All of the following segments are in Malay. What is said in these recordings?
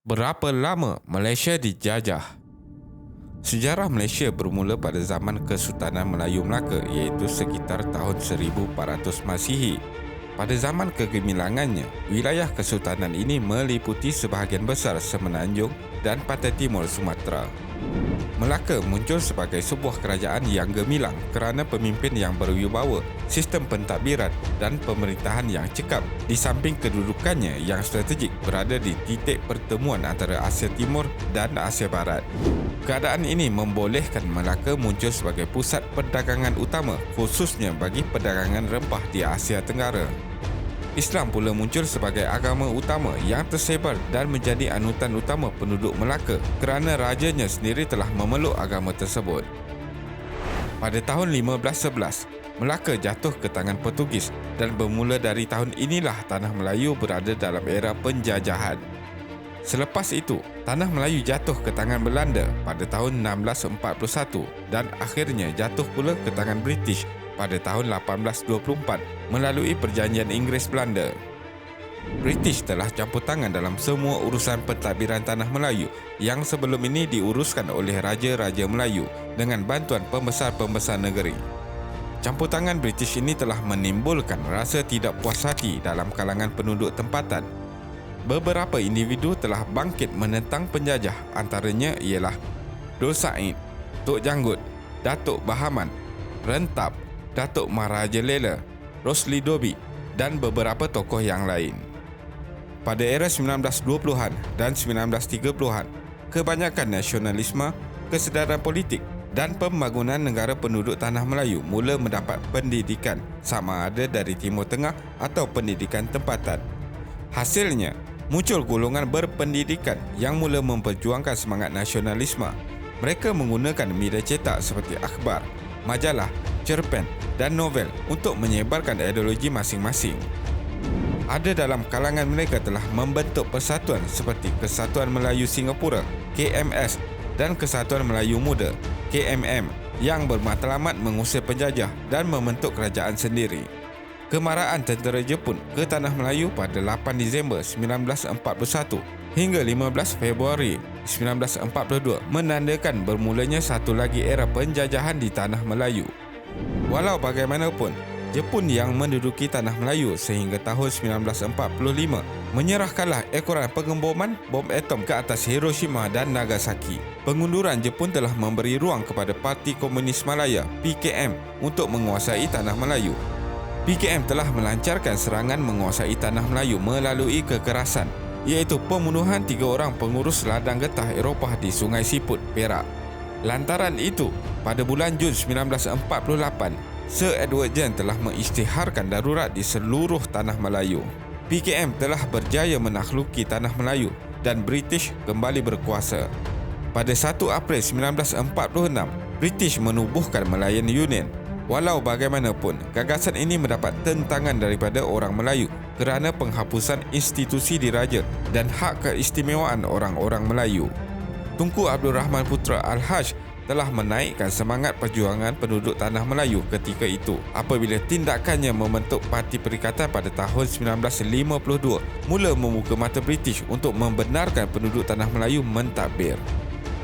Berapa lama Malaysia dijajah? Sejarah Malaysia bermula pada zaman Kesultanan Melayu Melaka iaitu sekitar tahun 1400 Masihi. Pada zaman kegemilangannya, wilayah kesultanan ini meliputi sebahagian besar semenanjung dan pantai timur Sumatera. Melaka muncul sebagai sebuah kerajaan yang gemilang kerana pemimpin yang berwibawa, sistem pentadbiran dan pemerintahan yang cekap di samping kedudukannya yang strategik berada di titik pertemuan antara Asia Timur dan Asia Barat. Keadaan ini membolehkan Melaka muncul sebagai pusat perdagangan utama khususnya bagi perdagangan rempah di Asia Tenggara. Islam pula muncul sebagai agama utama yang tersebar dan menjadi anutan utama penduduk Melaka kerana rajanya sendiri telah memeluk agama tersebut. Pada tahun 1511, Melaka jatuh ke tangan Portugis dan bermula dari tahun inilah Tanah Melayu berada dalam era penjajahan. Selepas itu, Tanah Melayu jatuh ke tangan Belanda pada tahun 1641 dan akhirnya jatuh pula ke tangan British pada tahun 1824 melalui perjanjian Inggeris Belanda. British telah campur tangan dalam semua urusan pentadbiran tanah Melayu yang sebelum ini diuruskan oleh raja-raja Melayu dengan bantuan pembesar-pembesar negeri. Campur tangan British ini telah menimbulkan rasa tidak puas hati dalam kalangan penduduk tempatan. Beberapa individu telah bangkit menentang penjajah antaranya ialah Dol Said, Tok Janggut, Datuk Bahaman, Rentap, Datuk Maharaja Lela, Rosli Dobi dan beberapa tokoh yang lain. Pada era 1920-an dan 1930-an, kebanyakan nasionalisme, kesedaran politik dan pembangunan negara penduduk tanah Melayu mula mendapat pendidikan sama ada dari Timur Tengah atau pendidikan tempatan. Hasilnya, muncul golongan berpendidikan yang mula memperjuangkan semangat nasionalisme. Mereka menggunakan media cetak seperti akhbar, majalah, cerpen dan novel untuk menyebarkan ideologi masing-masing. Ada dalam kalangan mereka telah membentuk persatuan seperti Kesatuan Melayu Singapura, KMS dan Kesatuan Melayu Muda, KMM yang bermatlamat mengusir penjajah dan membentuk kerajaan sendiri. Kemarahan tentera Jepun ke Tanah Melayu pada 8 Disember 1941 hingga 15 Februari 1942 menandakan bermulanya satu lagi era penjajahan di Tanah Melayu. Walau bagaimanapun, Jepun yang menduduki Tanah Melayu sehingga tahun 1945 menyerahkanlah ekoran pengemboman bom atom ke atas Hiroshima dan Nagasaki. Pengunduran Jepun telah memberi ruang kepada Parti Komunis Malaya PKM untuk menguasai Tanah Melayu. PKM telah melancarkan serangan menguasai Tanah Melayu melalui kekerasan iaitu pembunuhan tiga orang pengurus ladang getah Eropah di Sungai Siput, Perak. Lantaran itu, pada bulan Jun 1948, Sir Edward Jen telah mengisytiharkan darurat di seluruh tanah Melayu. PKM telah berjaya menakhluki tanah Melayu dan British kembali berkuasa. Pada 1 April 1946, British menubuhkan Malayan Union. Walau bagaimanapun, gagasan ini mendapat tentangan daripada orang Melayu kerana penghapusan institusi diraja dan hak keistimewaan orang-orang Melayu. Tunku Abdul Rahman Putra Al-Hajj telah menaikkan semangat perjuangan penduduk tanah Melayu ketika itu apabila tindakannya membentuk Parti Perikatan pada tahun 1952 mula membuka mata British untuk membenarkan penduduk tanah Melayu mentadbir.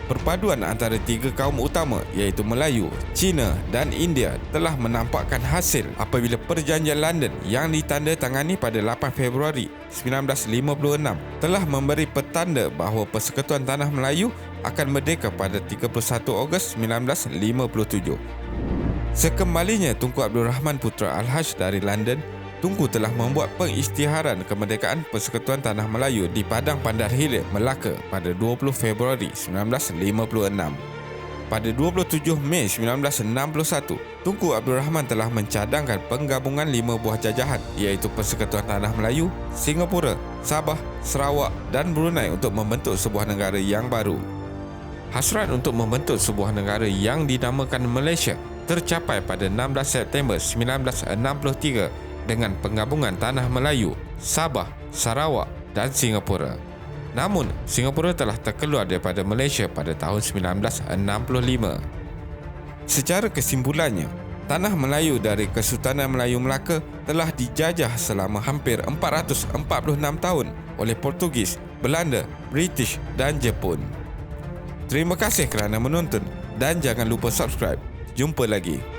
Perpaduan antara tiga kaum utama iaitu Melayu, Cina dan India telah menampakkan hasil apabila perjanjian London yang ditandatangani pada 8 Februari 1956 telah memberi petanda bahawa Persekutuan Tanah Melayu akan merdeka pada 31 Ogos 1957. Sekembalinya Tunku Abdul Rahman Putra Al-Hajj dari London Tunku telah membuat pengisytiharan kemerdekaan Persekutuan Tanah Melayu di Padang Pandar Hilir, Melaka pada 20 Februari 1956. Pada 27 Mei 1961, Tunku Abdul Rahman telah mencadangkan penggabungan lima buah jajahan iaitu Persekutuan Tanah Melayu, Singapura, Sabah, Sarawak dan Brunei untuk membentuk sebuah negara yang baru. Hasrat untuk membentuk sebuah negara yang dinamakan Malaysia tercapai pada 16 September 1963 dengan penggabungan Tanah Melayu, Sabah, Sarawak dan Singapura. Namun, Singapura telah terkeluar daripada Malaysia pada tahun 1965. Secara kesimpulannya, Tanah Melayu dari Kesultanan Melayu Melaka telah dijajah selama hampir 446 tahun oleh Portugis, Belanda, British dan Jepun. Terima kasih kerana menonton dan jangan lupa subscribe. Jumpa lagi.